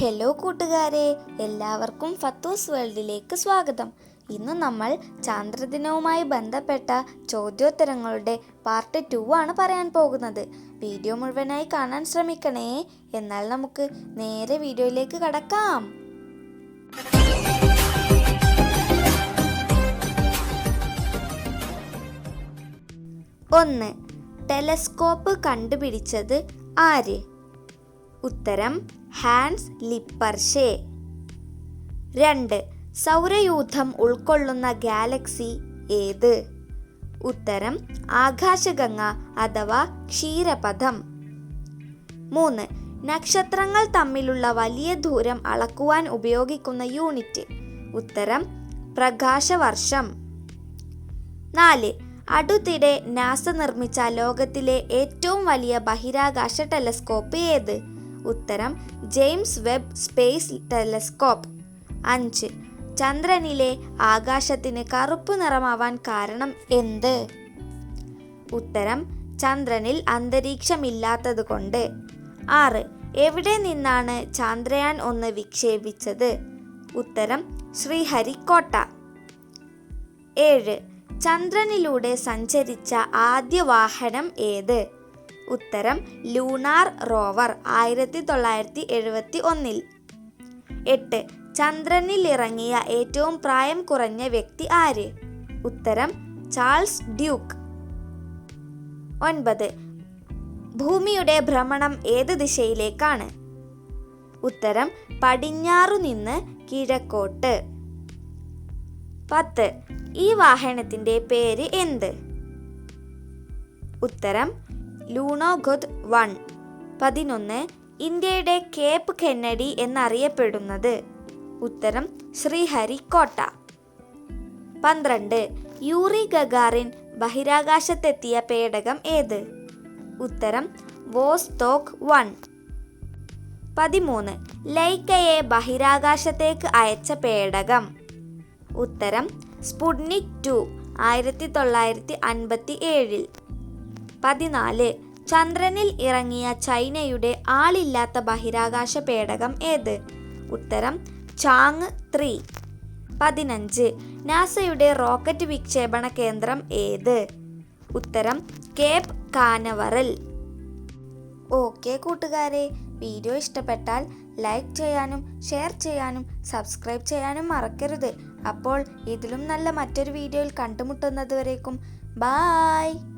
Hello കൂട്ടുകാരെ എല്ലാവർക്കും ഫത്തൂസ് വേൾഡിലേക്ക് സ്വാഗതം. ഇന്ന് നമ്മൾ ചാന്ദ്രദിനവുമായി ബന്ധപ്പെട്ട ചോദ്യോത്തരങ്ങളുടെ പാർട്ട് ടു ആണ് പറയാൻ പോകുന്നത്. വീഡിയോ മുഴുവനായി കാണാൻ ശ്രമിക്കണേ. എന്നാൽ നമുക്ക് നേരെ വീഡിയോയിലേക്ക് കടക്കാം. ഒന്ന് ടെലസ്കോപ്പ് കണ്ടുപിടിച്ചത് ആര്? ഉത്തരം ഹാൻസ് ലിപ്പർഷേ. രണ്ട് സൗരയൂഥം ഉൾക്കൊള്ളുന്ന ഗാലക്സി ഏത്? ഉത്തരം ആകാശഗംഗ അഥവാ ക്ഷീരപഥം. മൂന്ന് നക്ഷത്രങ്ങൾ തമ്മിലുള്ള വലിയ ദൂരം അളക്കുവാൻ ഉപയോഗിക്കുന്ന യൂണിറ്റ്. ഉത്തരം പ്രകാശവർഷം. നാല് അടുത്തിടെ നാസ നിർമ്മിച്ച ലോകത്തിലെ ഏറ്റവും വലിയ ബഹിരാകാശ ടെലസ്കോപ്പ് ഏത്? ഉത്തരം ജെയിംസ് വെബ് സ്പേസ് ടെലസ്കോപ്പ്. അഞ്ച്. ചന്ദ്രനിലെ ആകാശത്തിന് കറുപ്പ് നിറമാവാൻ കാരണം എന്ത്? ഉത്തരം ചന്ദ്രനിൽ അന്തരീക്ഷമില്ലാത്തത് കൊണ്ട് ആറ്. എവിടെ നിന്നാണ് ചന്ദ്രയാൻ ഒന്ന് വിക്ഷേപിച്ചത്? ഉത്തരം ശ്രീഹരിക്കോട്ട. ഏഴ്. ചന്ദ്രനിലൂടെ സഞ്ചരിച്ച ആദ്യ വാഹനം ഏത്? ഉത്തരം ലൂണാർ റോവർ ആയിരത്തി തൊള്ളായിരത്തി എഴുപത്തി ഒന്നിൽ എട്ട്. ചന്ദ്രനിൽ ഇറങ്ങിയ ഏറ്റവും പ്രായം കുറഞ്ഞ വ്യക്തി ആര്? ഉത്തരം ചാൾസ് ഡ്യൂക്ക്. ഒൻപത്. ഭൂമിയുടെ ഭ്രമണം ഏത് ദിശയിലേക്കാണ്? ഉത്തരം പടിഞ്ഞാറു നിന്ന് കിഴക്കോട്ട്. പത്ത്. ഈ വാഹനത്തിന്റെ പേര് എന്ത്? ഉത്തരം ലൂണോഗൊദ് വൺ. പതിനൊന്ന് ഇന്ത്യയുടെ കേപ്പ് കെന്നഡി എന്നറിയപ്പെടുന്നത്. ഉത്തരം ശ്രീഹരിക്കോട്ട പന്ത്രണ്ട് യൂറി ഗഗാറിൻ ബഹിരാകാശത്തെത്തിയ പേടകം ഏത്? ഉത്തരം വോസ്തോക്ക് വൺ. പതിമൂന്ന് ലൈക്കയെ ബഹിരാകാശത്തേക്ക് അയച്ച പേടകം. ഉത്തരം സ്പുട്നിക് ടു ആയിരത്തി തൊള്ളായിരത്തി അൻപത്തി ഏഴിൽ പതിനാല്. ചന്ദ്രനിൽ ഇറങ്ങിയ ചൈനയുടെ ആളില്ലാത്ത ബഹിരാകാശ പേടകം ഏത്? ഉത്തരം ചാങ് ത്രീ. പതിനഞ്ച്. നാസയുടെ റോക്കറ്റ് വിക്ഷേപണ കേന്ദ്രം ഏത്? ഉത്തരം കേപ് കാനവറൽ. ഓക്കെ കൂട്ടുകാരെ വീഡിയോ ഇഷ്ടപ്പെട്ടാൽ ലൈക്ക് ചെയ്യാനും ഷെയർ ചെയ്യാനും സബ്സ്ക്രൈബ് ചെയ്യാനും മറക്കരുത്. അപ്പോൾ ഇതിലും നല്ല മറ്റൊരു വീഡിയോയിൽ കണ്ടുമുട്ടുന്നത് വരേക്കും. ബായ്!